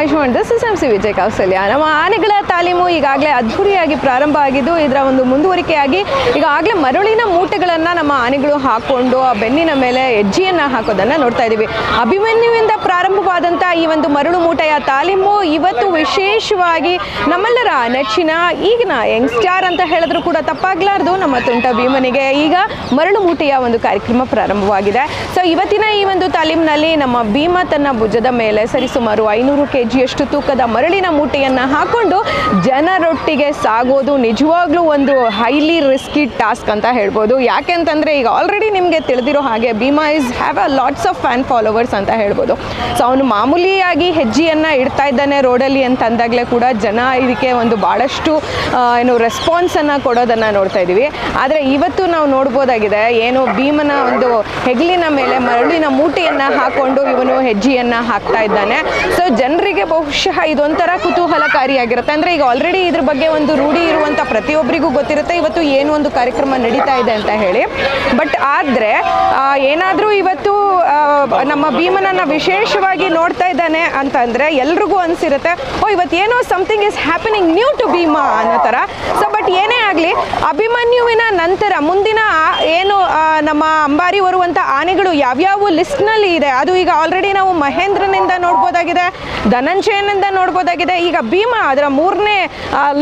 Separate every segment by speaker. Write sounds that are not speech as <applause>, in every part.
Speaker 1: Ayushman this is M C Vijay Kaushalya ನಮ್ಮ ಆನೆಗಳ ತಾಲೀಮು ಈಗಾಗಲೇ ಅದ್ಧೂರಿಯಾಗಿ ಪ್ರಾರಂಭ ಆಗಿದ್ದು, ಇದರ ಒಂದು ಮುಂದುವರಿಕೆಯಾಗಿ ಈಗಾಗಲೇ ಮರಳಿನ ಮೂಟೆಗಳನ್ನು ನಮ್ಮ ಆನೆಗಳು ಹಾಕೊಂಡು ಆ ಬೆನ್ನಿನ ಮೇಲೆ ಹೆಜ್ಜೆಯನ್ನು ಹಾಕೋದನ್ನು ನೋಡ್ತಾ ಇದ್ದೀವಿ ಅಭಿಮನ್ಯುವಿಂದ ಪ್ರಾರಂಭವಾದಂಥ ಈ ಒಂದು ಮರಳು ಮೂಟೆಯ ತಾಲೀಮು ಇವತ್ತು ವಿಶೇಷವಾಗಿ ನಮ್ಮೆಲ್ಲರ ನೆಚ್ಚಿನ ಈಗಿನ ಯಂಗ್ ಸ್ಟಾರ್ ಅಂತ ಹೇಳಿದ್ರು ಕೂಡ ತಪ್ಪಾಗ್ಲಾರ್ದು. ನಮ್ಮ ತುಂಟ ಭೀಮನಿಗೆ ಈಗ ಮರಳು ಮೂಟೆಯ ಒಂದು ಕಾರ್ಯಕ್ರಮ ಪ್ರಾರಂಭವಾಗಿದೆ. ಸೊ ಇವತ್ತಿನ ಈ ಒಂದು ತಾಲೀಮಿನಲ್ಲಿ ನಮ್ಮ ಭೀಮ ತನ್ನ ಭುಜದ ಮೇಲೆ ಸರಿಸುಮಾರು ಐನೂರು ಕೆ ಜಿಯಷ್ಟು ತೂಕದ ಮರಳಿನ ಮೂಟೆಯನ್ನು ಹಾಕೊಂಡು ಜನರೊಟ್ಟಿಗೆ ಸಾಗೋದು ನಿಜವಾಗ್ಲೂ ಒಂದು ಹೈಲಿ ರಿಸ್ಕಿ ಟಾಸ್ಕ್ ಅಂತ ಹೇಳ್ಬೋದು. ಯಾಕೆ ಅಂತಂದರೆ ಈಗ ಆಲ್ರೆಡಿ ನಿಮಗೆ ತಿಳಿದಿರೋ ಹಾಗೆ Bhima is have a lots of fan followers ಅಂತ ಹೇಳ್ಬೋದು. ಸೊ ಅವನು ಮಾಮೂಲಿಯಾಗಿ ಹೆಜ್ಜೆಯನ್ನು ಇಡ್ತಾ ಇದ್ದಾನೆ ರೋಡಲ್ಲಿ ಅಂತ ಅಂದಾಗಲೇ ಕೂಡ ಜನ ಇದಕ್ಕೆ ಒಂದು ಭಾಳಷ್ಟು ಏನು ರೆಸ್ಪಾನ್ಸನ್ನು ಕೊಡೋದನ್ನು ನೋಡ್ತಾ ಇದ್ದೀವಿ ಆದರೆ ಇವತ್ತು ನಾವು ನೋಡ್ಬೋದಾಗಿದೆ ಏನು ಭೀಮನ ಒಂದು ಹೆಗ್ಲಿನ ಮೇಲೆ ಮರಳಿನ ಮೂಟೆಯನ್ನು ಹಾಕೊಂಡು ಇವನು ಹೆಜ್ಜೆಯನ್ನು ಹಾಕ್ತಾ ಇದ್ದಾನೆ. ಸೊ ಜನರಿಗೆ ಬಹುಶಃ ಇದೊಂಥರ ಕುತೂಹಲಕಾರಿಯಾಗಿರುತ್ತೆ. ಅಂದರೆ ಈಗ ಆಲ್ರೆಡಿ ಇದ್ರ ಬಗ್ಗೆ ಒಂದು ರೂಢಿ ಇರುವಂಥ ಪ್ರತಿಯೊಬ್ಬರಿಗೂ ಗೊತ್ತಿರುತ್ತೆ. ಇವತ್ತು ಏನು ಒಂದು ಕಾರ್ಯಕ್ರಮ ನಡೀತಾ ಇದೆ ಅಂತ ಹೇಳಿ. ಬಟ್ ಆದರೆ ಏನಾದರೂ ಇವತ್ತು ನಮ್ಮ ಭೀಮನನ್ನು ವಿಶೇಷವಾಗಿ ನೋಡ್ತಾ ಇದ್ದಾನೆ ಅಂತಂದರೆ ಎಲ್ರಿಗೂ ಅನಿಸಿರುತ್ತೆ, ಓ, ಇವತ್ತು ಏನೋ something is happening new to Bhima ಅನ್ನೋ ಥರ ಸೊ ಬಟ್ ಏನೇ ಆಗಲಿ, ಅಭಿಮನ್ಯುವಿನ ನಂತರ ಮುಂದಿನ ಏನು ನಮ್ಮ ಅಂಬಾರಿ ಬರುವಂಥ ಆನೆಗಳು ಯಾವ್ಯಾವ ಲಿಸ್ಟ್ನಲ್ಲಿ ಇದೆ? ಅದು ಈಗ ಆಲ್ರೆಡಿ ನಾವು ಮಹೇಂದ್ರನಿಂದ ನೋಡ್ಬೋದಾಗಿದೆ ಧನಂಜಯನಿಂದ ನೋಡ್ಬೋದಾಗಿದೆ. ಈಗ ಭೀಮ ಅದರ ಮೂರನೇ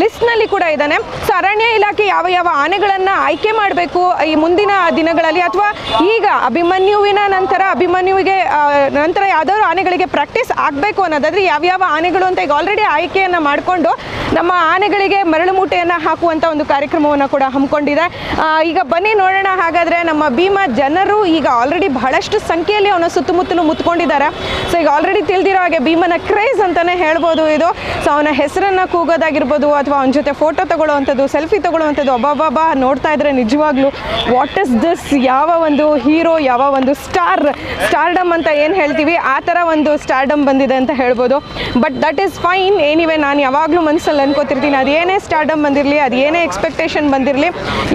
Speaker 1: ಲಿಸ್ಟ್ನಲ್ಲಿ ಕೂಡ ಇದ್ದಾನೆ. ಸೊ, ಅರಣ್ಯ ಇಲಾಖೆ ಯಾವ ಯಾವ ಆನೆಗಳನ್ನು ಆಯ್ಕೆ ಮಾಡಬೇಕು ಈ ಮುಂದಿನ ದಿನಗಳಲ್ಲಿ ಅಥವಾ ಈಗ ಅಭಿಮನ್ಯುವಿನ ನಂತರ ಅಭಿಮನ್ಯುವಿಗೆ ನಂತರ ಯಾವ್ದಾದ್ರು ಆನೆಗಳಿಗೆ ಪ್ರಾಕ್ಟೀಸ್ ಆಗಬೇಕು ಅನ್ನೋದಾದ್ರೆ ಯಾವ್ಯಾವ ಆನೆಗಳು ಅಂತ ಈಗ ಆಲ್ರೆಡಿ ಆಯ್ಕೆಯನ್ನು ಮಾಡಿಕೊಂಡು ನಮ್ಮ ಆನೆಗಳಿಗೆ ಮರಳು ಮೂಟೆಯನ್ನು ಹಾಕುವಂಥ ಒಂದು ಕಾರ್ಯಕ್ರಮವನ್ನು ಕೂಡ ಹಮ್ಮಿಕೊಂಡಿದೆ. ಈಗ ಬನ್ನಿ ನೋಡೋಣ. ಹಾಗಾದರೆ ನಮ್ಮ ಭೀಮ ಜನರು ಈಗ ಆಲ್ರೆಡಿ ಬಹಳಷ್ಟು ಸಂಖ್ಯೆಯಲ್ಲಿ ಅವನ ಸುತ್ತಮುತ್ತಲು ಮುತ್ಕೊಂಡಿದ್ದಾರೆ. ಸೊ, ಈಗ ಆಲ್ರೆಡಿ ತಿಳಿದಿರೋ ಹಾಗೆ ಭೀಮನ ಕ್ರೇಜ್ ಅಂತಲೇ ಹೇಳ್ಬೋದು ಇದು. ಸೊ ಅವನ ಹೆಸರನ್ನು ಕೂಗೋದಾಗಿರ್ಬೋದು ಅಥವಾ ಅವನ ಜೊತೆ ಫೋಟೋ ತಗೊಳ್ಳೋವಂಥದ್ದು ಸೆಲ್ಫಿ ತಗೊಳ್ಳುವಂಥದ್ದು ಅಬ್ಬಾಬಾಬಾ ನೋಡ್ತಾ ಇದ್ರೆ ನಿಜವಾಗ್ಲೂ ವಾಟ್ ಇಸ್ ದಿಸ್ ಯಾವ ಒಂದು ಹೀರೋ ಯಾವ ಒಂದು ಸ್ಟಾರ್ ಸ್ಟಾರ್ಡಮ್ ಅಂತ ಏನು ಹೇಳ್ತೀವಿ? ಆ ಥರ ಒಂದು ಸ್ಟಾರ್ಡಮ್ ಬಂದಿದೆ ಅಂತ ಹೇಳ್ಬೋದು. ಬಟ್ ದಟ್ ಈಸ್ ಫೈನ್ ಏನಿವೆ ನಾನು ಯಾವಾಗಲೂ ಮನಸ್ಸಲ್ಲಿ ಅನ್ಕೋತಿರ್ತೀನಿ. ಅದೇನೇ ಸ್ಟಾರ್ಡಮ್ ಬಂದಿರಲಿ ಅದೇನೇ ಎಕ್ಸ್ಪೆಕ್ಟೇಷನ್ ಬಂದಿರಲಿ,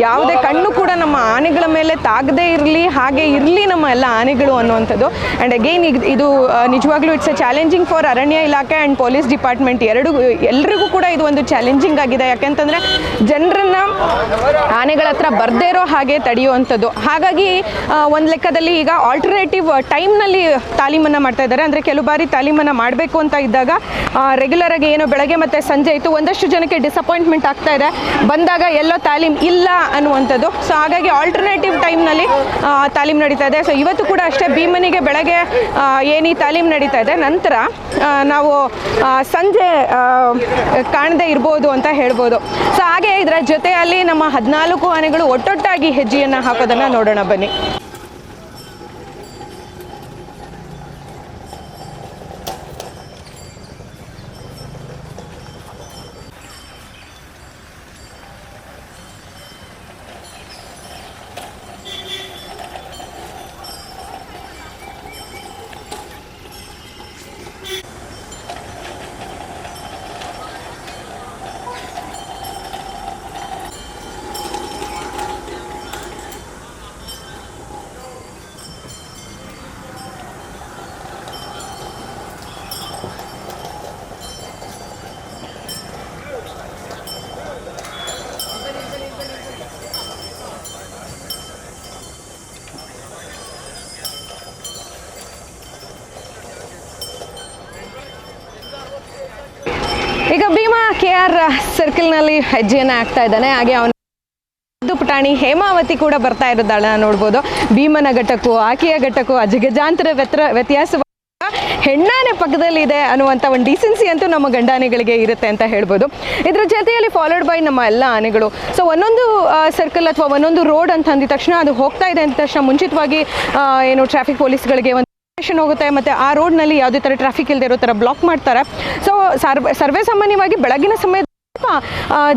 Speaker 1: ಯಾವುದೇ ಕಣ್ಣು ಕೂಡ ನಮ್ಮ ಆನೆಗಳ ಮೇಲೆ ತಾಗದೇ ಇರಲಿ, ಹಾಗೆ ಇರಲಿ ನಮ್ಮ ಎಲ್ಲ ಆನೆಗಳು ಅನ್ನುವಂಥದ್ದು. ಆ್ಯಂಡ್ ಅಗೈನ್ ಇದು ನಿಜವಾಗ್ಲೂ ಇಟ್ಸ್ ಎ ಚಾಲೆಂಜಿಂಗ್ ಫಾರ್ ಅರಣ್ಯ ಇಲಾಖೆ ಆ್ಯಂಡ್ ಪೊಲೀಸ್ ಡಿಪಾರ್ಟ್ಮೆಂಟ್ ಎರಡು ಎಲ್ರಿಗೂ ಕೂಡ ಇದು ಒಂದು ಚಾಲೆಂಜಿಂಗ್ ಆಗಿದೆ. ಯಾಕೆಂತಂದರೆ ಜನರನ್ನ ಆನೆಗಳ ಹತ್ರ ಬರದೇ ಇರೋ ಹಾಗೆ ತಡೆಯುವಂಥದ್ದು. ಹಾಗಾಗಿ ಒಂದು ಲೆಕ್ಕದಲ್ಲಿ ಈಗ ಆಲ್ಟರ್ನೇಟಿವ್ ಟೈಮ್ನಲ್ಲಿ ತಾಲೀಮನ್ನು ಮಾಡ್ತಾ ಇದ್ದಾರೆ. ಅಂದರೆ ಕೆಲವು ಬಾರಿ ತಾಲೀಮನ್ನು ಮಾಡಬೇಕು ಅಂತ ಇದ್ದಾಗ ರೆಗ್ಯುಲರ್ ಆಗಿ ಏನೋ ಬೆಳಗ್ಗೆ ಮತ್ತು ಸಂಜೆ ಇತ್ತು ಒಂದಷ್ಟು ಜನಕ್ಕೆ ಡಿಸಪಾಯಿಂಟ್ಮೆಂಟ್ ಆಗ್ತಾ ಇದೆ. ಬಂದಾಗ ಎಲ್ಲೋ ತಾಲೀಮ್ ಇಲ್ಲ ಅನ್ನುವಂಥದ್ದು. ಸೊ ಹಾಗಾಗಿ ಆಲ್ಟರ್ನೇಟಿವ್ ಟೈಮ್ನಲ್ಲಿ ತಾಲೀಮ್ ನಡೀತಾ ಇದೆ. ಸೊ ಇವತ್ತು ಕೂಡ ಅಷ್ಟೇ ಭೀಮನಿಗೆ ಬೆಳಗ್ಗೆ ಏನೀ ಈ ತಾಲೀಮ್ ನಡೀತಾ ಇದೆ. ನಂತರ ಆ, ನಾವು ಸಂಜೆ ಕಾಣದೇ ಇರ್ಬೋದು ಅಂತ ಹೇಳ್ಬೋದು. ಸೊ ಹಾಗೆ ಇದರ ಜೊತೆಯಲ್ಲಿ ನಮ್ಮ ಹದಿನಾಲ್ಕು ಆನೆಗಳು ಒಟ್ಟೊಟ್ಟಾಗಿ ಹೆಜ್ಜೆಯನ್ನು ಹಾಕೋದನ್ನು ನೋಡೋಣ ಬನ್ನಿ ಈಗ ಭೀಮಾ ಕೆ ಆರ್ ಸರ್ಕಲ್ನಲ್ಲಿ ಹೆಜ್ಜೆಯನ್ನು ಹಾಕ್ತಾ ಇದ್ದಾನೆ. ಹಾಗೆ ಅವನ ಪುಟಾಣಿ ಹೇಮಾವತಿ ಕೂಡ ಬರ್ತಾ ಇರೋದಾಳ ನೋಡ್ಬೋದು. ಭೀಮನ ಘಟಕು ಆಕೆಯ ಘಟಕು ಅಜಗಜಾಂತರ ವ್ಯತ್ರ ವ್ಯತ್ಯಾಸ ಹೆಣ್ಣಾನೆ ಪಕ್ಕದಲ್ಲಿದೆ ಅನ್ನುವಂಥ ಒಂದು ಡಿಸೆನ್ಸಿ ಅಂತೂ ನಮ್ಮ ಗಂಡಾನೆಗಳಿಗೆ ಇರುತ್ತೆ ಅಂತ ಹೇಳ್ಬೋದು. ಇದರ ಜೊತೆಯಲ್ಲಿ ಫಾಲೋಡ್ ಬೈ ನಮ್ಮ ಎಲ್ಲ ಆನೆಗಳು. ಸೊ ಒಂದೊಂದು ಸರ್ಕಲ್ ಅಥವಾ ಒಂದೊಂದು ರೋಡ್ ಅಂತ ಅಂದಿದ ತಕ್ಷಣ ಅದು ಹೋಗ್ತಾ ಇದೆ ಅಂದ ತಕ್ಷಣ ಮುಂಚಿತವಾಗಿ ಏನು ಟ್ರಾಫಿಕ್ ಪೊಲೀಸ್ಗಳಿಗೆ ಒಂದು ಹೋಗುತ್ತೆ ಮತ್ತು ಆ ರೋಡ್ನಲ್ಲಿ ಯಾವುದೇ ಥರ ಟ್ರಾಫಿಕ್ ಇಲ್ಲದೆ ಇರೋ ಥರ ಬ್ಲಾಕ್ ಮಾಡ್ತಾರೆ. ಸೊ ಸರ್ವೆ ಸಾಮಾನ್ಯವಾಗಿ ಬೆಳಗಿನ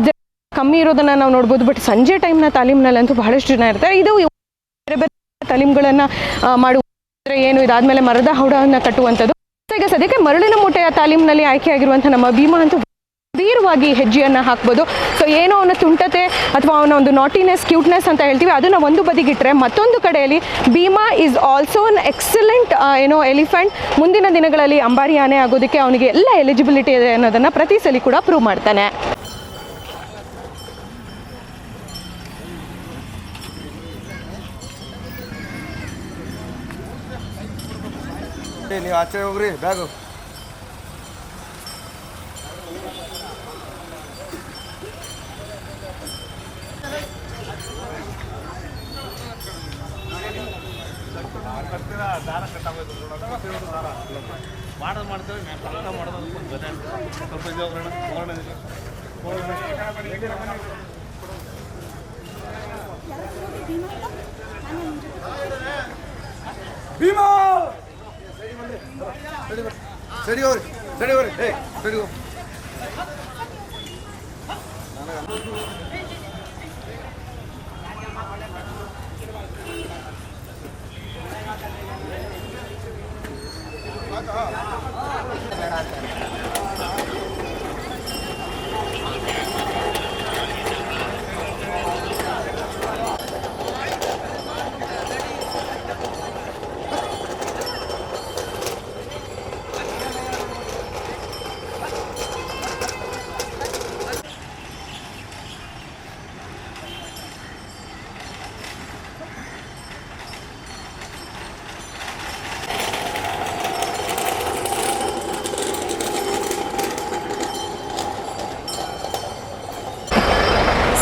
Speaker 1: ಜನ ಕಮ್ಮಿ ಇರೋದನ್ನು ನಾವು ನೋಡ್ಬೋದು. ಬಟ್ ಸಂಜೆ ಟೈಮ್ನ ತಾಲೀಮ್ನಲ್ಲಂತೂ ಬಹಳಷ್ಟು ಜನ ಇರ್ತಾರೆ. ಇದು ಬೇರೆ ಬೇರೆ ತಾಲೀಮ್ಗಳನ್ನು ಮಾಡುವ ಏನು ಇದಾದ್ಮೇಲೆ ಮರದ ಹೌಡವನ್ನು ಕಟ್ಟುವಂಥದ್ದು. ಈಗ ಸದ್ಯಕ್ಕೆ ಮರಳಿನ ಮೂಟೆಯ ತಾಲೀಮ್ನಲ್ಲಿ ಆಯ್ಕೆಯಾಗಿರುವಂಥ ನಮ್ಮ ಭೀಮಾ ಅಂತೂ ಗಂಭೀರವಾಗಿ ಹೆಜ್ಜೆಯನ್ನು ಹಾಕ್ಬೋದು. ಸೊ ಏನೋ ಅವನ ತುಂಟತೆ ಅಥವಾ ಅವನ ಒಂದು ನಾಟಿನೆಸ್ ಕ್ಯೂಟ್ನೆಸ್ ಅಂತ ಹೇಳ್ತೀವಿ, ಅದನ್ನು ಒಂದು ಬದಿಗಿಟ್ಟರೆ ಮತ್ತೊಂದು ಕಡೆಯಲ್ಲಿ Bhima is also an excellent ಏನೋ ಎಲಿಫೆಂಟ್ ಮುಂದಿನ ದಿನಗಳಲ್ಲಿ ಅಂಬಾರಿ ಆನೆ ಆಗೋದಕ್ಕೆ ಅವನಿಗೆ ಎಲ್ಲ ಎಲಿಜಿಬಿಲಿಟಿ ಇದೆ ಅನ್ನೋದನ್ನು ಪ್ರತಿ ಸಲ ಕೂಡ ಪ್ರೂವ್ ಮಾಡ್ತಾನೆ.
Speaker 2: ನೀವು ಆಚೆ ಹೋಗ್ರಿ, ಬ್ಯಾಗು
Speaker 3: ಮಾಡೋದು ಮಾಡ್ತೇವೆ ನಾವು ಪಕ್ಕ ಮಾಡೋದು ಗೊತ್ತಾಗ್ತದೆ ಸ್ವಲ್ಪ ಇದು ಹೋಗೋಣ ಹೋಗೋಣ
Speaker 2: ಭೀಮಾ ಸರಿ ಹೋಗ್ರಿ ಸರಿ ಹೋಗ್ರಿ ಏ ಸರಿ ಹೋಗ್ರಿ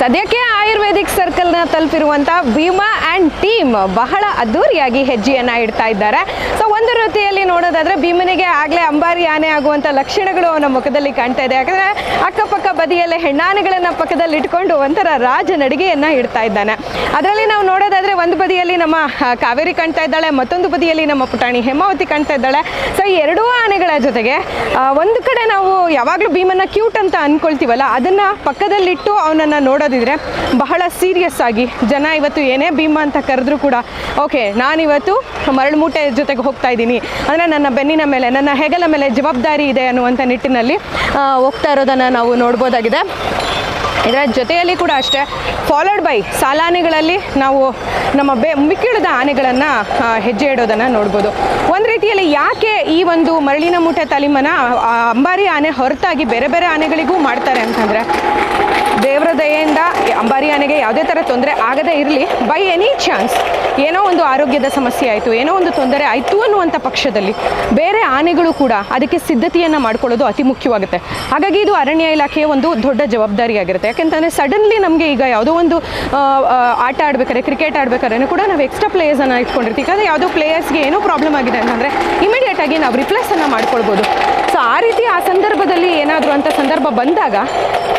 Speaker 1: ಸದ್ಯಕ್ಕೆ ಆಯುರ್ವೇದಿಕ್ ಸರ್ಕಲ್ನ ತಲುಪಿರುವಂಥ ಭೀಮಾ ಆ್ಯಂಡ್ ಟೀಮ್ ಬಹಳ ಅದ್ದೂರಿಯಾಗಿ ಹೆಜ್ಜೆಯನ್ನು ಇಡ್ತಾ ಇದ್ದಾರೆ. ಸೊ ಒಂದು ರೀತಿಯಲ್ಲಿ ನೋಡೋದಾದ್ರೆ ಭೀಮನಿಗೆ ಆಗಲೇ ಅಂಬಾರಿ ಆನೆ ಆಗುವಂಥ ಲಕ್ಷಣಗಳು ಅವನ ಮುಖದಲ್ಲಿ ಕಾಣ್ತಾ ಇದೆ. ಯಾಕಂದರೆ ಅಕ್ಕಪಕ್ಕ ಬದಿಯಲ್ಲೇ ಹೆಣ್ಣಾನೆಗಳನ್ನು ಪಕ್ಕದಲ್ಲಿ ಇಟ್ಕೊಂಡು ಒಂಥರ ರಾಜ ನಡಿಗೆಯನ್ನು ಇಡ್ತಾ ಇದ್ದಾನೆ. ಅದರಲ್ಲಿ ನಾವು ನೋಡೋದಾದ್ರೆ ಒಂದು ಬದಿಯಲ್ಲಿ ನಮ್ಮ ಕಾವೇರಿ ಕಾಣ್ತಾ ಇದ್ದಾಳೆ, ಮತ್ತೊಂದು ಬದಿಯಲ್ಲಿ ನಮ್ಮ ಪುಟಾಣಿ ಹೇಮಾವತಿ ಕಾಣ್ತಾ ಇದ್ದಾಳೆ. ಸೊ ಎರಡೂ ಜೊತೆಗೆ ಒಂದು ಕಡೆ ನಾವು ಯಾವಾಗಲೂ ಭೀಮನ್ನ ಕ್ಯೂಟ್ ಅಂತ ಅಂದ್ಕೊಳ್ತೀವಲ್ಲ ಅದನ್ನ ಪಕ್ಕದಲ್ಲಿಟ್ಟು ಅವನನ್ನು ನೋಡೋದಿದ್ರೆ ಬಹಳ ಸೀರಿಯಸ್ ಆಗಿ ಜನ ಇವತ್ತು ಏನೇ ಭೀಮ ಅಂತ ಕರೆದ್ರು ಕೂಡ ಓಕೆ ನಾನಿವತ್ತು ಮರಳು ಮೂಟೆ ಜೊತೆಗೆ ಹೋಗ್ತಾ ಇದ್ದೀನಿ. ಅಂದರೆ ನನ್ನ ಬೆನ್ನಿನ ಮೇಲೆ, ನನ್ನ ಹೆಗಲ ಮೇಲೆ ಜವಾಬ್ದಾರಿ ಇದೆ ಅನ್ನುವಂಥ ನಿಟ್ಟಿನಲ್ಲಿ ಹೋಗ್ತಾ ಇರೋದನ್ನು ನಾವು ನೋಡ್ಬೋದಾಗಿದೆ. ಇದರ ಜೊತೆಯಲ್ಲಿ ಕೂಡ ಅಷ್ಟೇ ಫಾಲೋಡ್ ಬೈ ಸಾಲಾನೆಗಳಲ್ಲಿ ನಾವು ನಮ್ಮ ಬೆ, ಮಿಕ್ಕಿಳಿದ ಆನೆಗಳನ್ನು ಹೆಜ್ಜೆ ಇಡೋದನ್ನು ನೋಡ್ಬೋದು. ಒಂದು ರೀತಿಯಲ್ಲಿ ಯಾಕೆ ಈ ಒಂದು ಮರಳಿನ ಮೂಟೆ ತಾಲೀಮನ ಅಂಬಾರಿ ಆನೆ ಹೊರತಾಗಿ ಬೇರೆ ಬೇರೆ ಆನೆಗಳಿಗೂ ಮಾಡ್ತಾರೆ ಅಂತಂದರೆ ದೇವರ ದಯೆಯಿಂದ ಅಂಬಾರಿ ಆನೆಗೆ ಯಾವುದೇ ಥರ ತೊಂದರೆ ಆಗದೇ ಇರಲಿ ಬೈ ಎನಿ ಚಾನ್ಸ್ ಏನೋ ಒಂದು ಆರೋಗ್ಯದ ಸಮಸ್ಯೆ ಆಯಿತು, ಏನೋ ಒಂದು ತೊಂದರೆ ಆಯಿತು ಅನ್ನುವಂಥ ಪಕ್ಷದಲ್ಲಿ ಬೇರೆ ಆನೆಗಳು ಕೂಡ ಅದಕ್ಕೆ ಸಿದ್ಧತೆಯನ್ನು ಮಾಡ್ಕೊಳ್ಳೋದು ಅತಿ ಮುಖ್ಯವಾಗುತ್ತೆ. ಹಾಗಾಗಿ ಇದು ಅರಣ್ಯ ಇಲಾಖೆಯ ಒಂದು ದೊಡ್ಡ ಜವಾಬ್ದಾರಿಯಾಗಿರುತ್ತೆ. ಯಾಕೆಂತಂದರೆ ಸಡನ್ಲಿ ನಮಗೆ ಈಗ ಯಾವುದೋ ಒಂದು ಆಟ ಆಡ್ಬೇಕಾದ್ರೆ ಕ್ರಿಕೆಟ್ ಆಡ್ಬೇಕಾದ್ರೆ ಕೂಡ ನಾವು ಎಕ್ಸ್ಟ್ರಾ ಪ್ಲೇಯರ್ಸನ್ನು ಇಟ್ಕೊಂಡಿರ್ತೀವಿ. ಯಾಕಂದರೆ ಯಾವುದೋ ಪ್ಲೇಯರ್ಸ್ಗೆ ಏನೋ ಪ್ರಾಬ್ಲಮ್ ಆಗಿದೆ ಅಂತಂದರೆ ಇಮಿಡಿಯೇಟಾಗಿ ನಾವು ರಿಪ್ಲೇಸನ್ನು ಮಾಡ್ಕೊಳ್ಬೋದು. ಸೊ ಆ ರೀತಿ ಆ ಸಂದರ್ಭದಲ್ಲಿ ಏನಾದರೂ ಅಂತ ಸಂದರ್ಭ ಬಂದಾಗ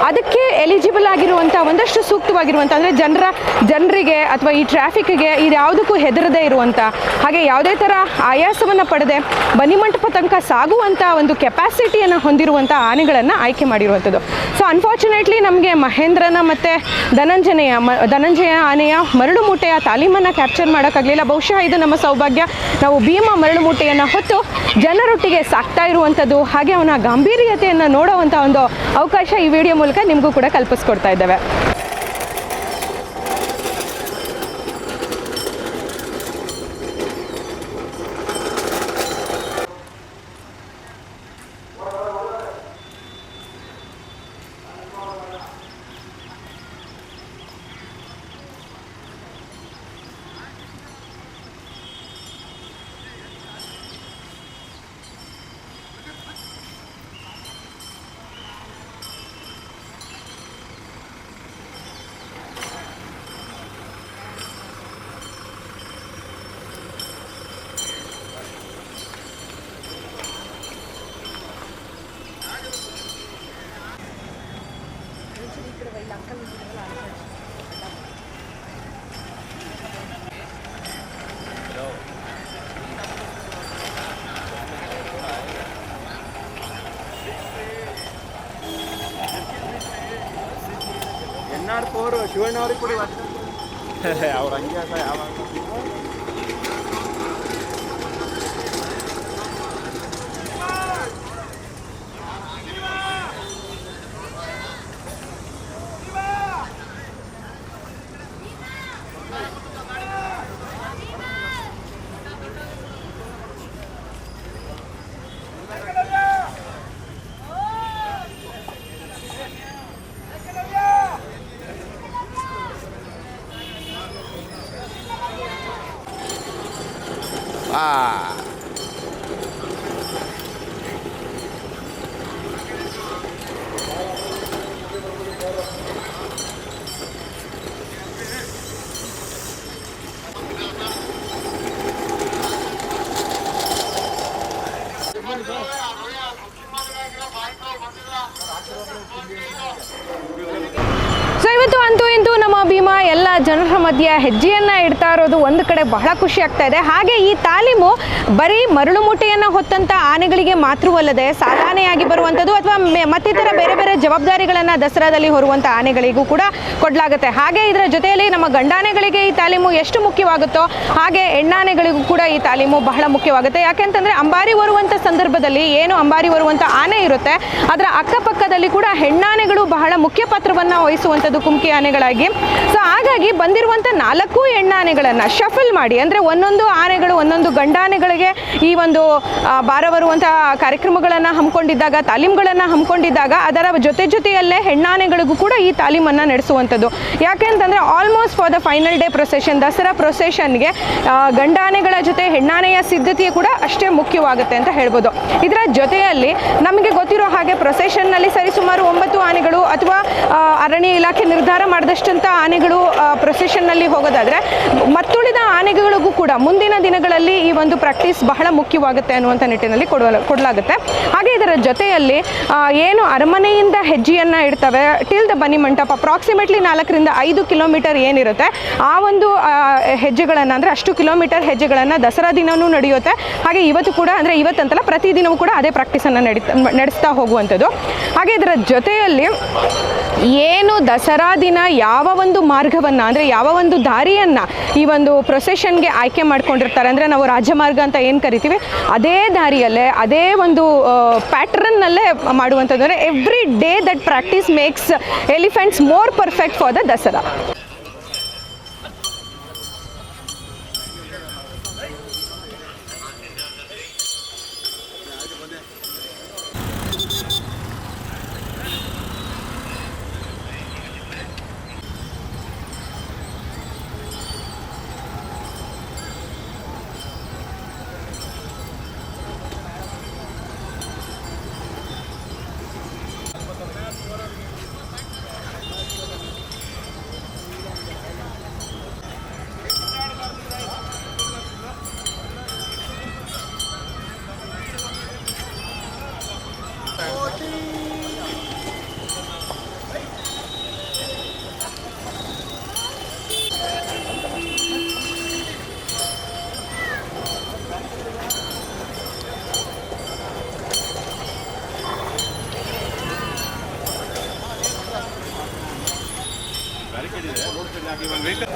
Speaker 1: ಅದಕ್ಕೆ ಎಲಿಜಿಬಲ್ ಆಗಿರುವಂಥ ಒಂದಷ್ಟು ಸೂಕ್ತವಾಗಿರುವಂಥ ಅಂದರೆ ಜನರ, ಜನರಿಗೆ ಅಥವಾ ಈ ಟ್ರಾಫಿಕ್ಗೆ ಇದು ಯಾವುದಕ್ಕೂ ಹೆದರದೇ ಇರುವಂಥ ಹಾಗೆ ಯಾವುದೇ ಥರ ಆಯಾಸವನ್ನು ಪಡೆದೇ ಬನಿಮಂಟಪ ತನಕ ಸಾಗುವಂಥ ಒಂದು ಕೆಪಾಸಿಟಿಯನ್ನು ಹೊಂದಿರುವಂಥ ಆನೆಗಳನ್ನು ಆಯ್ಕೆ ಮಾಡಿರುವಂಥದ್ದು ಸೊ ಅನ್ಫಾರ್ಚುನೇಟ್ಲಿ ನಮಗೆ ಮಹೇಂದ್ರನ ಮತ್ತು ಧನಂಜನೆಯ, ಮ, ಧನಂಜಯ ಆನೆಯ ಮರಳು ಮೂಟೆಯ ತಾಲೀಮನ್ನು ಕ್ಯಾಪ್ಚರ್ ಮಾಡೋಕ್ಕಾಗಲಿಲ್ಲ. ಬಹುಶಃ ಇದು ನಮ್ಮ ಸೌಭಾಗ್ಯ. ನಾವು ಭೀಮ ಮರಳು ಮೂಟೆಯನ್ನು ಹೊತ್ತು ಜನರೊಟ್ಟಿಗೆ ಸಾಕ್ತಾ ಇರುವಂಥದ್ದು ಹಾಗೆ ಅವನ ಗಾಂಭೀರ್ಯತೆಯನ್ನು ನೋಡೋವಂಥ ಒಂದು ಅವಕಾಶ ಈ ವಿಡಿಯೋ ಮೂಲಕ ನಿಮಗೂ ಕೂಡ ಕಲ್ಪಿಸ್ಕೊಡ್ತಾ ಇದ್ದೇವೆ
Speaker 2: ಎನ್ ಆರ್ ಫೋರ್ ಶಿವಣ್ಣ ಅವ್ರಿಗೆ ಕೂಡ. <laughs> ಅವ್ರ ಹಂಗೆ ಯಾವಾಗ?
Speaker 1: あ ಜನರ ಹೆಜ್ಜೆಯನ್ನು ಇಡ್ತಾ ಇರೋದು ಒಂದು ಕಡೆ ಬಹಳ ಖುಷಿ ಆಗ್ತಾ ಇದೆ. ಹಾಗೆ ಈ ತಾಲೀಮು ಬರೀ ಮರಳು ಮೂಟೆಯನ್ನು ಹೊತ್ತಂತ ಆನೆಗಳಿಗೆ ಮಾತ್ರವಲ್ಲದೆ ಸಾಲಾನೆಯಾಗಿ ಬರುವಂಥದ್ದು ಅಥವಾ ಮತ್ತಿತರ ಬೇರೆ ಬೇರೆ ಜವಾಬ್ದಾರಿಗಳನ್ನು ದಸರಾದಲ್ಲಿ ಹೊರುವಂಥ ಆನೆಗಳಿಗೂ ಕೂಡ ಕೊಡಲಾಗುತ್ತೆ. ಹಾಗೆ ಇದರ ಜೊತೆಯಲ್ಲಿ ನಮ್ಮ ಗಂಡಾನೆಗಳಿಗೆ ಈ ತಾಲೀಮು ಎಷ್ಟು ಮುಖ್ಯವಾಗುತ್ತೋ ಹಾಗೆ ಹೆಣ್ಣಾನೆಗಳಿಗೂ ಕೂಡ ಈ ತಾಲೀಮು ಬಹಳ ಮುಖ್ಯವಾಗುತ್ತೆ. ಯಾಕೆಂತಂದ್ರೆ ಅಂಬಾರಿ ಹೊರುವಂಥ ಸಂದರ್ಭದಲ್ಲಿ ಏನು ಅಂಬಾರಿ ಹೊರುವಂಥ ಆನೆ ಇರುತ್ತೆ, ಅದರ ಅಕ್ಕಪಕ್ಕದಲ್ಲಿ ಕೂಡ ಹೆಣ್ಣಾನೆಗಳು ಬಹಳ ಮುಖ್ಯ ಪಾತ್ರವನ್ನು ವಹಿಸುವಂಥದ್ದು ಕುಮ್ಕಿ ಆನೆಗಳಾಗಿ. ಸೊ ಹಾಗಾಗಿ ಬಂದಿರುವಂಥ ನಾಲ್ಕು ಹೆಣ್ಣಾನೆಗಳನ್ನು ಶಫಲ್ ಮಾಡಿ, ಅಂದರೆ ಒಂದೊಂದು ಆನೆಗಳು, ಒಂದೊಂದು ಗಂಡಾನೆಗಳಿಗೆ ಈ ಒಂದು ಬಾರ ಬರುವಂತಹ ಕಾರ್ಯಕ್ರಮಗಳನ್ನು ಹಮ್ಮಿಕೊಂಡಿದ್ದಾಗ, ತಾಲೀಮ್ಗಳನ್ನು ಹಮ್ಮಿಕೊಂಡಿದ್ದಾಗ, ಅದರ ಜೊತೆ ಜೊತೆಯಲ್ಲೇ ಹೆಣ್ಣಾನೆಗಳಿಗೂ ಕೂಡ ಈ ತಾಲೀಮನ್ನು ನಡೆಸುವಂಥದ್ದು. ಯಾಕೆ ಅಂತಂದರೆ almost for the final day procession Dasara ಪ್ರೊಸೆಷನ್ಗೆ ಗಂಡಾನೆಗಳ ಜೊತೆ ಹೆಣ್ಣಾನೆಯ ಸಿದ್ಧತೆ ಕೂಡ ಅಷ್ಟೇ ಮುಖ್ಯವಾಗುತ್ತೆ ಅಂತ ಹೇಳ್ಬೋದು. ಇದರ ಜೊತೆಯಲ್ಲಿ ನಮಗೆ ಗೊತ್ತಿರೋ ಹಾಗೆ ಪ್ರೊಸೆಷನ್ನಲ್ಲಿ ಸರಿಸುಮಾರು ಒಂಬತ್ತು ಆನೆಗಳು ಅಥವಾ ಅರಣ್ಯ ಇಲಾಖೆ ನಿರ್ಧಾರ ಮಾಡಿದಷ್ಟಂಥ ಆನೆಗಳು ಪ್ರೊಸೆಷನ್ನಲ್ಲಿ ಹೋಗೋದಾದರೆ ಮತ್ತುಳಿದ ಆನೆಗಳಿಗೂ ಕೂಡ ಮುಂದಿನ ದಿನಗಳಲ್ಲಿ ಈ ಒಂದು ಪ್ರಾಕ್ಟೀಸ್ ಬಹಳ ಮುಖ್ಯವಾಗುತ್ತೆ ಅನ್ನುವಂಥ ನಿಟ್ಟಿನಲ್ಲಿ ಕೊಡುವ ಕೊಡಲಾಗುತ್ತೆ. ಹಾಗೆ ಇದರ ಜೊತೆಯಲ್ಲಿ ಏನು ಅರಮನೆಯಿಂದ ಹೆಜ್ಜೆಯನ್ನು ಇಡ್ತವೆ ಟಿಲ್ ದ ಬನಿ ಮಂಟಪ ಅಪ್ರಾಕ್ಸಿಮೇಟ್ಲಿ ನಾಲ್ಕರಿಂದ ಐದು ಕಿಲೋಮೀಟರ್ ಏನಿರುತ್ತೆ, ಆ ಒಂದು ಹೆಜ್ಜೆಗಳನ್ನು ಅಂದರೆ ಅಷ್ಟು ಕಿಲೋಮೀಟರ್ ಹೆಜ್ಜೆಗಳನ್ನು ದಸರಾ ದಿನವೂ ನಡೆಯುತ್ತೆ. ಹಾಗೆ ಇವತ್ತು ಕೂಡ ಅಂದರೆ ಇವತ್ತಂತಲ್ಲ ಪ್ರತಿದಿನವೂ ಕೂಡ ಅದೇ ಪ್ರಾಕ್ಟೀಸನ್ನು ಅನ್ನ ನಡೆಸ್ತಾ ಹೋಗುವಂಥದ್ದು. ಹಾಗೆ ಇದರ ಜೊತೆಯಲ್ಲಿ, ಏನು ದಸರಾ ದಿನ ಯಾವ ಒಂದು ಮಾರ್ಗವನ್ನು ಅಂದರೆ ಯಾವ ಒಂದು ದಾರಿಯನ್ನು ಈ ಒಂದು ಪ್ರೊಸೆಷನ್ಗೆ ಆಯ್ಕೆ ಮಾಡ್ಕೊಂಡಿರ್ತಾರೆ. ಅಂದರೆ ನಾವು ರಾಜಮಾರ್ಗ ಅಂತ ಏನು ಕರಿತೀವಿ? ಅದೇ ದಾರಿಯಲ್ಲೇ, ಅದೇ ಒಂದು ಪ್ಯಾಟ್ರನ್ನಲ್ಲೇ ಮಾಡುವಂಥದ್ದು. ಅಂದರೆ every day that practice makes elephants more perfect for the Dasara. Barricade ಇದೆ ರೋಡ್ ಸೈಡ್ ಹಾಕಿ ಒಂದು ವೆಹಿಕಲ್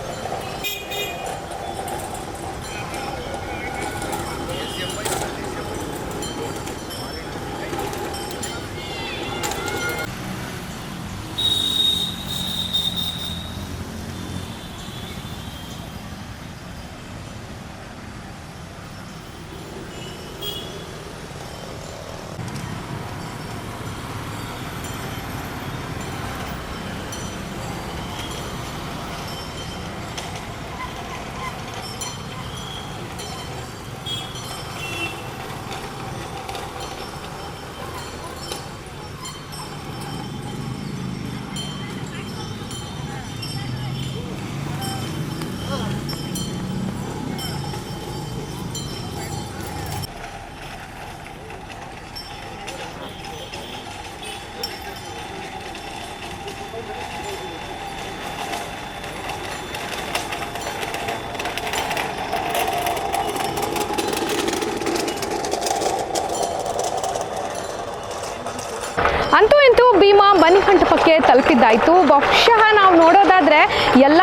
Speaker 1: ಬನ್ನಿಮಂಟಪಕ್ಕೆ ತಲುಪಿದ್ದಾಯಿತು. ಬಹುಶಃ ನಾವು ನೋಡೋದಾದರೆ ಎಲ್ಲ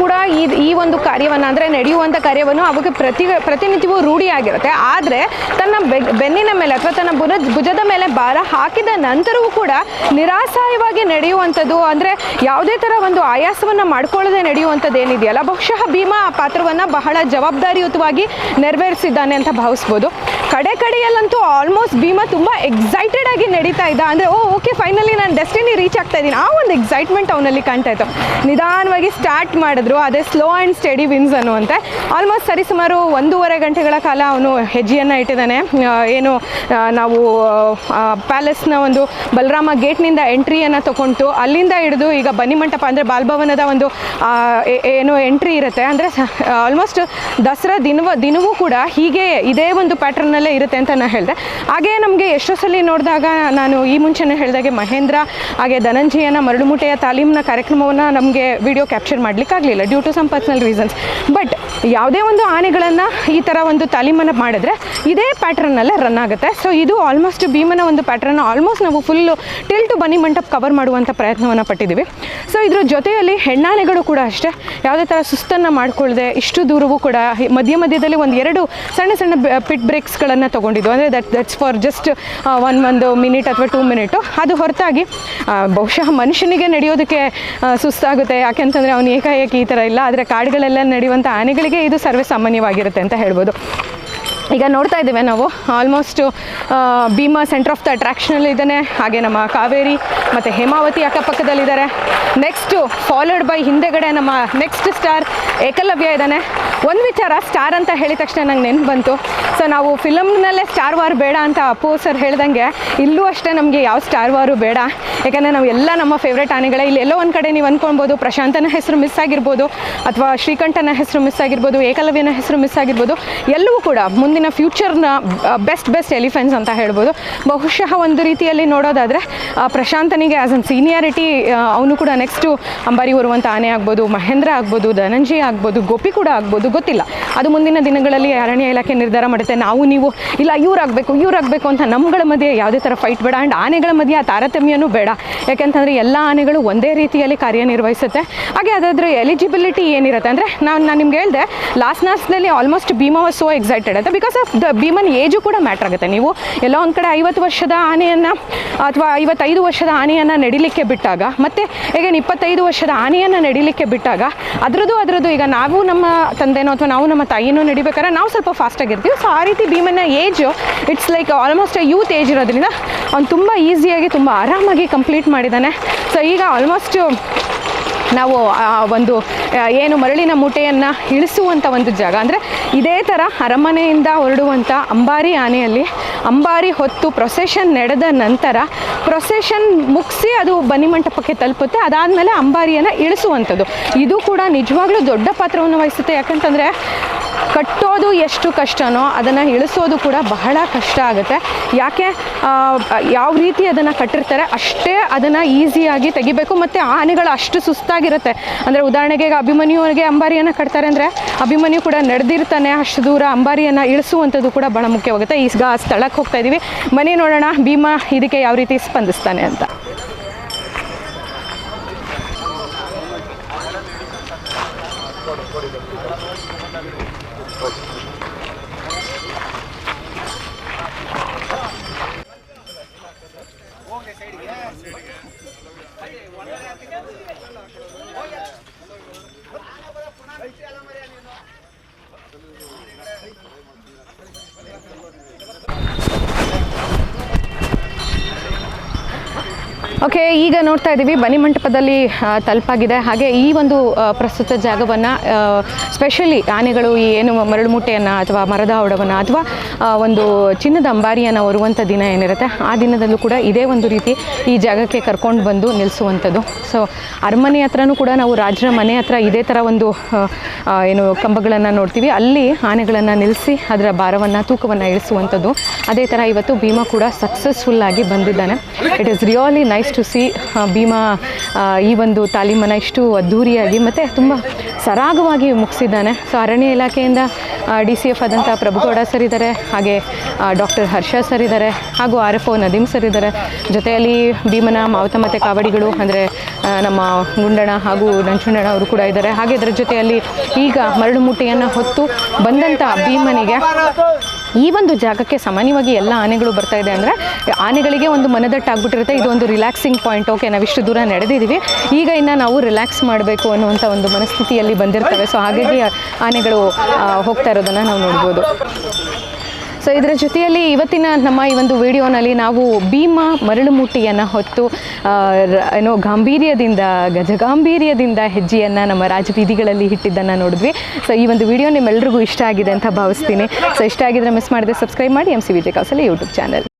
Speaker 1: ಕೂಡ ಈ ಈ ಒಂದು ಕಾರ್ಯವನ್ನು ಅಂದರೆ ನಡೆಯುವಂಥ ಕಾರ್ಯವನ್ನು ಅವಕ್ಕೆ ಪ್ರತಿ, ಪ್ರತಿನಿತ್ಯವೂ ರೂಢಿಯಾಗಿರುತ್ತೆ ಆದರೆ ತನ್ನ ಬೆನ್ನಿನ ಮೇಲೆ ಅಥವಾ ತನ್ನ ಬುನ ಭುಜದ ಮೇಲೆ ಭಾರ ಹಾಕಿದ ನಂತರವೂ ಕೂಡ ನಿರಾಸಾಯವಾಗಿ ನಡೆಯುವಂಥದ್ದು ಅಂದರೆ ಯಾವುದೇ ಥರ ಒಂದು ಆಯಾಸವನ್ನು ಮಾಡಿಕೊಳ್ಳದೆ ನಡೆಯುವಂಥದ್ದು ಏನಿದೆಯಲ್ಲ ಬಹುಶಃ ಭೀಮಾ ಆ ಪಾತ್ರವನ್ನು ಬಹಳ ಜವಾಬ್ದಾರಿಯುತವಾಗಿ ನೆರವೇರಿಸಿದ್ದಾನೆ ಅಂತ ಭಾವಿಸ್ಬೋದು. ಕಡೆ ಕಡೆಯಲ್ಲಂತೂ ಆಲ್ಮೋಸ್ಟ್ ಭೀಮಾ ತುಂಬ ಎಕ್ಸೈಟೆಡ್ ಆಗಿ ನಡೀತಾ ಇದ್ದ. ಅಂದರೆ, ಓ ಓಕೆ ಫೈನಲಿ ನಾನು ಡೆಸ್ಟಿನಿ ರೀಚ್ ಆಗ್ತಾ ಇದ್ದೀನಿ. ಆ ಒಂದು ಎಕ್ಸೈಟ್ಮೆಂಟ್ ಅವನಲ್ಲಿ ಕಾಣ್ತಾ ಇತ್ತು. ನಿಧಾನವಾಗಿ ಸ್ಟಾರ್ಟ್ ಮಾಡಿದ್ರು ಅದೇ ಸ್ಲೋ ಆ್ಯಂಡ್ ಸ್ಟಡಿ ವಿನ್ಸ್ ಅನ್ನುವಂತೆ. ಆಲ್ಮೋಸ್ಟ್ ಸರಿಸುಮಾರು ಒಂದೂವರೆ ಗಂಟೆಗಳ ಕಾಲ ಅವನು ಹೆಜ್ಜೆಯನ್ನು ಇಟ್ಟಿದ್ದಾನೆ. ಏನು ನಾವು ಪ್ಯಾಲೇಸ್ನ ಒಂದು ಬಲರಾಮ ಗೇಟ್ನಿಂದ ಎಂಟ್ರಿಯನ್ನು ತೊಗೊಂಡು ಅಲ್ಲಿಂದ ಹಿಡಿದು ಈಗ ಬನ್ನಿಮಂಟಪ ಅಂದರೆ ಬಾಲ್ಭವನದ ಒಂದು ಏನು ಎಂಟ್ರಿ ಇರುತ್ತೆ. ಅಂದರೆ ಆಲ್ಮೋಸ್ಟ್ ದಸರಾ ದಿನವ, ದಿನವೂ ಕೂಡ ಹೀಗೆ ಇದೇ ಒಂದು ಪ್ಯಾಟ್ರನ್ನಲ್ಲೇ ಇರುತ್ತೆ ಅಂತ ನಾನು ಹೇಳಿದೆ. ಹಾಗೆ ನಮಗೆ ಎಷ್ಟೋ ಸಲ ನೋಡಿದಾಗ ನಾನು ಈ ಮುಂಚೆ ಮುಂಚೆನೇ ಹೇಳಿದಾಗೆ ಮಹೇಂದ್ರ, ಹಾಗೆ ಧನಂಜಯನ ಮರಳುಮುಟೆಯ ತಾಲೀಮಿನ ಕಾರ್ಯಕ್ರಮವನ್ನು ನಮಗೆ ವಿಡಿಯೋ ಕ್ಯಾಪ್ಚರ್ ಮಾಡಲಿಕ್ಕಾಗಲಿಲ್ಲ. due to some personal reasons. But ಯಾವುದೇ ಒಂದು ಆನೆಗಳನ್ನು ಈ ಥರ ಒಂದು ತಾಲೀಮನ್ನು ಮಾಡಿದ್ರೆ ಇದೇ ಪ್ಯಾಟ್ರನ್ನಲ್ಲೇ ರನ್ ಆಗುತ್ತೆ. ಸೊ ಇದು ಆಲ್ಮೋಸ್ಟ್ ಭೀಮನ ಒಂದು ಪ್ಯಾಟ್ರನ್ ಆಲ್ಮೋಸ್ಟ್ ನಾವು full till to Banni Mantapa cover ಮಾಡುವಂಥ ಪ್ರಯತ್ನವನ್ನು ಪಟ್ಟಿದ್ದೀವಿ. ಸೊ ಇದ್ರ ಜೊತೆಯಲ್ಲಿ ಹೆಣ್ಣಾನೆಗಳು ಕೂಡ ಅಷ್ಟೇ. ಯಾವುದೇ ಥರ ಸುಸ್ತನ್ನು ಮಾಡಿಕೊಳ್ಳದೆ ಇಷ್ಟು ದೂರವೂ ಕೂಡ ಮಧ್ಯ ಮಧ್ಯದಲ್ಲಿ ಒಂದು ಎರಡು ಸಣ್ಣ ಸಣ್ಣ ಪಿಟ್ ಬ್ರೇಕ್ಸ್ಗಳನ್ನು ತೊಗೊಂಡಿದ್ದು ಅಂದರೆ that that's for just one ಒಂದು ಮಿನಿಟ್ ಅಥವಾ ಟೂ ಮಿನಿಟು ಅದು ಹೊರತಾಗಿ ಬಹುಶಃ ಮನುಷ್ಯನಿಗೆ ನಡೆಯೋದಕ್ಕೆ ಸುಸ್ತಾಗುತ್ತೆ. ಯಾಕೆಂತಂದರೆ ಅವನು ಏಕಾಏಕಿ ಈ ಥರ ಇಲ್ಲ. ಆದರೆ ಕಾಡುಗಳೆಲ್ಲ ನಡೆಯುವಂಥ ಆನೆಗಳಿಗೆ ಇದು ಸರ್ವೇ ಸಾಮಾನ್ಯವಾಗಿರುತ್ತೆ ಅಂತ ಹೇಳ್ಬೋದು. ಈಗ ನೋಡ್ತಾ ಇದ್ದೇವೆ ನಾವು. Almost Bhima center of the ಅಟ್ರಾಕ್ಷನಲ್ಲಿ ಇದ್ದಾನೆ. ಹಾಗೆ ನಮ್ಮ ಕಾವೇರಿ ಮತ್ತು ಹೇಮಾವತಿ ಅಕ್ಕಪಕ್ಕದಲ್ಲಿದ್ದಾರೆ. ನೆಕ್ಸ್ಟು ಫಾಲೋಡ್ ಬೈ ಹಿಂದೆಗಡೆ ನಮ್ಮ ನೆಕ್ಸ್ಟ್ ಸ್ಟಾರ್ ಏಕಲವ್ಯ ಇದ್ದಾನೆ. ಒಂದು ವಿಚಾರ ಸ್ಟಾರ್ ಅಂತ ಹೇಳಿದ ತಕ್ಷಣ ನಂಗೆ ನೆನಪು ಬಂತು. ಸೊ ನಾವು ಫಿಲಮ್ನಲ್ಲೇ ಸ್ಟಾರ್ ವಾರ್ ಬೇಡ ಅಂತ ಅಪ್ಪು ಸರ್ ಹೇಳ್ದಂಗೆ, ಇಲ್ಲೂ ಅಷ್ಟೇ ನಮಗೆ ಯಾವ ಸ್ಟಾರ್ ವಾರು ಬೇಡ. ಯಾಕಂದರೆ ನಾವು ಎಲ್ಲ ನಮ್ಮ ಫೇವ್ರೇಟ್ ಆನೆಗಳೇ. ಇಲ್ಲಿ ಎಲ್ಲೋ ಒಂದು ಕಡೆ ನೀವು ಅಂದ್ಕೊಳ್ಬೋದು ಪ್ರಶಾಂತನ ಹೆಸರು ಮಿಸ್ ಆಗಿರ್ಬೋದು, ಅಥವಾ ಶ್ರೀಕಂಠನ ಹೆಸರು ಮಿಸ್ ಆಗಿರ್ಬೋದು, ಏಕಲವ್ಯನ ಹೆಸರು ಮಿಸ್ ಆಗಿರ್ಬೋದು, ಎಲ್ಲವೂ ಕೂಡ ಮುಂದಿನ ಫ್ಯೂಚರ್ನ ಬೆಸ್ಟ್ ಬೆಸ್ಟ್ ಎಲಿಫೆಂಟ್ಸ್ ಅಂತ ಹೇಳ್ಬೋದು. ಬಹುಶಃ ಒಂದು ರೀತಿಯಲ್ಲಿ ನೋಡೋದಾದರೆ ಪ್ರಶಾಂತನಿಗೆ ಆ್ಯಸ್ ಅನ್ ಸೀನಿಯಾರಿಟಿ ಅವನು ಕೂಡ ನೆಕ್ಸ್ಟು ಅಂಬಾರಿ ಹೊರುವಂಥ ಆನೆ ಆಗ್ಬೋದು, ಮಹೇಂದ್ರ ಆಗ್ಬೋದು, ಧನಂಜಯ ಆಗ್ಬೋದು, ಗೋಪಿ ಕೂಡ ಆಗ್ಬೋದು, ಗೊತ್ತಿಲ್ಲ. ಅದು ಮುಂದಿನ ದಿನಗಳಲ್ಲಿ ಅರಣ್ಯ ಇಲಾಖೆ ನಿರ್ಧಾರ ಮಾಡುತ್ತೆ. ನಾವು, ನೀವು, ಇಲ್ಲ ಇವ್ರಾಗಬೇಕು ಇವ್ರಾಗಬೇಕು ಅಂತ ನಮ್ಮಗಳ ಮಧ್ಯೆ ಯಾವುದೇ ಥರ ಫೈಟ್ ಬೇಡ. ಆ್ಯಂಡ್ ಆನೆಗಳ ಮಧ್ಯೆ ಆ ತಾರತಮ್ಯನೂ ಬೇಡ. ಯಾಕೆಂತಂದರೆ ಎಲ್ಲ ಆನೆಗಳು ಒಂದೇ ರೀತಿಯಲ್ಲಿ ಕಾರ್ಯನಿರ್ವಹಿಸುತ್ತೆ. ಹಾಗೆ ಅದಾದರೆ ಎಲಿಜಿಬಿಲಿಟಿ ಏನಿರುತ್ತೆ? ಅಂದರೆ ನಾನು ನಾನು ನಿಮ್ಗೆ ಹೇಳಿದೆ ಲಾಸ್ಟ್ ನಾಸ್ನಲ್ಲಿ ಆಲ್ಮೋಸ್ಟ್ ಭೀಮಾ ಸೋ ಎಕ್ಸೈಟೆಡ್ ಅಂತ ಬಿಕಾಸ್ ಆಫ್ ದ ಭೀಮನ್ ಏಜು ಕೂಡ ಮ್ಯಾಟ್ರ್ ಆಗುತ್ತೆ. ನೀವು ಎಲ್ಲ ಒಂದು ಕಡೆ ಐವತ್ತು ವರ್ಷದ ಆನೆಯನ್ನು ಅಥವಾ ಐವತ್ತೈದು ವರ್ಷದ ಆನೆಯನ್ನು ನಡಿಲಿಕ್ಕೆ ಬಿಟ್ಟಾಗ, ಮತ್ತು ಈಗ ಇಪ್ಪತ್ತೈದು ವರ್ಷದ ಆನೆಯನ್ನು ನಡಿಲಿಕ್ಕೆ ಬಿಟ್ಟಾಗ, ಅದರದ್ದು ಅದರದ್ದು ಈಗ ನಾವು ನಮ್ಮ ತಂದೆನೋ ಅಥವಾ ನಾವು ನಮ್ಮ ತಾಯಿನೂ ನಡಿಬೇಕಾದ್ರೆ ನಾವು ಸ್ವಲ್ಪ ಫಾಸ್ಟಾಗಿರ್ತೀವಿ ಸೊ ಆ ರೀತಿ ಭೀಮನ age it's like almost youth age ಇರೋದ್ರಿಂದ ಅವ್ನು ತುಂಬ ಈಸಿಯಾಗಿ ತುಂಬ ಆರಾಮಾಗಿ ಕಂಪ್ಲೀಟ್ ಮಾಡಿದ್ದಾನೆ ಸೊ ಈಗ ಆಲ್ಮೋಸ್ಟು ನಾವು ಒಂದು ಏನು ಮರಳಿನ ಮೂಟೆಯನ್ನು ಇಳಿಸುವಂಥ ಒಂದು ಜಾಗ. ಅಂದರೆ ಇದೇ ಥರ ಅರಮನೆಯಿಂದ ಹೊರಡುವಂಥ ಅಂಬಾರಿ ಆನೆಯಲ್ಲಿ ಅಂಬಾರಿ ಹೊತ್ತು ಪ್ರೊಸೆಷನ್ ನಡೆದ ನಂತರ ಪ್ರೊಸೆಷನ್ ಮುಗಿಸಿ ಅದು ಬನ್ನಿ ಮಂಟಪಕ್ಕೆ ತಲುಪುತ್ತೆ. ಅದಾದಮೇಲೆ ಅಂಬಾರಿಯನ್ನು ಇಳಿಸುವಂಥದ್ದು. ಇದು ಕೂಡ ನಿಜವಾಗ್ಲೂ ದೊಡ್ಡ ಪಾತ್ರವನ್ನು ವಹಿಸುತ್ತೆ. ಯಾಕಂತಂದರೆ ಕಟ್ಟೋದು ಎಷ್ಟು ಕಷ್ಟನೋ ಅದನ್ನು ಇಳಿಸೋದು ಕೂಡ ಬಹಳ ಕಷ್ಟ ಆಗುತ್ತೆ. ಯಾಕೆ ಯಾವ ರೀತಿ ಅದನ್ನು ಕಟ್ಟಿರ್ತಾರೆ ಅಷ್ಟೇ ಅದನ್ನು ಈಸಿಯಾಗಿ ತೆಗಿಬೇಕು ಮತ್ತು ಆನೆಗಳು ಅಷ್ಟು ಸುಸ್ತಾಗಿರುತ್ತೆ. ಅಂದರೆ ಉದಾಹರಣೆಗೆ ಈಗ ಅಭಿಮನ್ಯುವಿಗೆ ಅಂಬಾರಿಯನ್ನು ಕಟ್ತಾರೆ ಅಂದರೆ ಅಭಿಮನ್ಯು ಕೂಡ ನಡೆದಿರ್ತಾನೆ ಅಷ್ಟು ದೂರ ಅಂಬಾರಿಯನ್ನು ಇಳಿಸುವಂಥದ್ದು ಕೂಡ ಬಹಳ ಮುಖ್ಯವಾಗುತ್ತೆ. ಈಗ ಸ್ಥಳಕ್ಕೆ ಹೋಗ್ತಾ ಇದ್ದೀವಿ ಮನೆ ನೋಡೋಣ. ಭೀಮಾ ಇದಕ್ಕೆ ಯಾವ ರೀತಿ ಸ್ಪಂದಿಸ್ತಾನೆ ಅಂತ. ಓಕೆ ಈಗ ನೋಡ್ತಾ ಇದ್ದೀವಿ ಬನಿ ಮಂಟಪದಲ್ಲಿ ತಲುಪಾಗಿದೆ. ಹಾಗೆ ಈ ಒಂದು ಪ್ರಸ್ತುತ ಜಾಗವನ್ನು ಸ್ಪೆಷಲಿ ಆನೆಗಳು ಈ ಏನು ಮರಳುಮುಟ್ಟೆಯನ್ನು ಅಥವಾ ಮರದ ಹೊಡವನ್ನು ಅಥವಾ ಒಂದು ಚಿನ್ನದ ಅಂಬಾರಿಯನ್ನು ಹೊರುವಂಥ ದಿನ ಏನಿರುತ್ತೆ, ಆ ದಿನದಲ್ಲೂ ಕೂಡ ಇದೇ ಒಂದು ರೀತಿ ಈ ಜಾಗಕ್ಕೆ ಕರ್ಕೊಂಡು ಬಂದು ನಿಲ್ಲಿಸುವಂಥದ್ದು ಸೊ ಅರಮನೆ ಹತ್ರನೂ ಕೂಡ ನಾವು ರಾಜರ ಮನೆ ಹತ್ರ ಇದೇ ಥರ ಒಂದು ಏನು ಕಂಬಗಳನ್ನು ನೋಡ್ತೀವಿ. ಅಲ್ಲಿ ಆನೆಗಳನ್ನು ನಿಲ್ಲಿಸಿ ಅದರ ಭಾರವನ್ನು, ತೂಕವನ್ನು ಇಳಿಸುವಂಥದ್ದು. ಅದೇ ಥರ ಇವತ್ತು ಭೀಮಾ ಕೂಡ ಸಕ್ಸಸ್ಫುಲ್ ಆಗಿ ಬಂದಿದ್ದಾನೆ. It is really nice to see Bheema ಈ ಒಂದು ತಾಲೀಮನ್ನು ಇಷ್ಟು ಅದ್ಧೂರಿಯಾಗಿ ಮತ್ತು ತುಂಬ ಸರಾಗವಾಗಿ ಮುಗಿಸಿದ್ದಾನೆ. ಸೊ ಅರಣ್ಯ ಇಲಾಖೆಯಿಂದ ಡಿ ಸಿ ಎಫ್ ಆದಂಥ ಪ್ರಭುಗೌಡ ಸರ್ ಇದ್ದಾರೆ ಹಾಗೆ ಡಾಕ್ಟರ್ ಹರ್ಷ ಸರ್ ಇದ್ದಾರೆ ಹಾಗೂ R F O Nadeem sir ಇದ್ದಾರೆ ಜೊತೆಯಲ್ಲಿ ಭೀಮನ ಮಾವತ ಮತ್ತು ಕಾವಡಿಗಳು, ಅಂದರೆ ನಮ್ಮ ಗುಂಡಣ ಹಾಗೂ ನಂಚುಂಡಣ ಅವರು ಕೂಡ ಇದ್ದಾರೆ ಹಾಗೆ ಇದರ ಜೊತೆಯಲ್ಲಿ ಈಗ ಮರಳು ಮುಟ್ಟೆಯನ್ನು ಹೊತ್ತು ಬಂದಂಥ ಭೀಮನಿಗೆ ಈ ಒಂದು ಜಾಗಕ್ಕೆ ಸಾಮಾನ್ಯವಾಗಿ ಎಲ್ಲ ಆನೆಗಳು ಬರ್ತಾ ಇದೆ ಅಂದರೆ ಆನೆಗಳಿಗೆ ಒಂದು ಮನದಟ್ಟಾಗ್ಬಿಟ್ಟಿರುತ್ತೆ ಇದು ಒಂದು ರಿಲ್ಯಾಕ್ಸಿಂಗ್ ಪಾಯಿಂಟ್ ಓಕೆ ನಾವು ಇಷ್ಟು ದೂರ ನಡೆದಿದ್ದೀವಿ ಈಗ ಇನ್ನು ನಾವು ರಿಲ್ಯಾಕ್ಸ್ ಮಾಡಬೇಕು ಅನ್ನುವಂಥ ಒಂದು ಮನಸ್ಥಿತಿಯಲ್ಲಿ ಬಂದಿರ್ತವೆ. ಸೊ ಹಾಗಾಗಿ ಆನೆಗಳು ಹೋಗ್ತಾ ಇರೋದನ್ನು ನಾವು ನೋಡ್ಬೋದು. ಸೊ ಇದರ ಜೊತೆಯಲ್ಲಿ ಇವತ್ತಿನ ನಮ್ಮ ಈ ಒಂದು ವಿಡಿಯೋನಲ್ಲಿ ನಾವು ಭೀಮ ಮರಳುಮುಟ್ಟಿಯನ್ನು ಹೊತ್ತು ಏನೋ ಗಾಂಭೀರ್ಯದಿಂದ, ಗಜಗಾಂಭೀರ್ಯದಿಂದ ಹೆಜ್ಜೆಯನ್ನು ನಮ್ಮ ರಾಜಬೀದಿಗಳಲ್ಲಿ ಇಟ್ಟಿದ್ದನ್ನು ನೋಡಿದ್ವಿ. ಸೊ ಈ ಒಂದು ವಿಡಿಯೋ ನಿಮ್ಮೆಲ್ಲರಿಗೂ ಇಷ್ಟ ಆಗಿದೆ ಅಂತ ಭಾವಿಸ್ತೀನಿ. ಸೊ ಇಷ್ಟ ಆಗಿದ್ರೆ ಮಿಸ್ ಮಾಡಿದ್ರೆ ಸಬ್ಸ್ಕ್ರೈಬ್ ಮಾಡಿ M C Vijay Kousali YouTube channel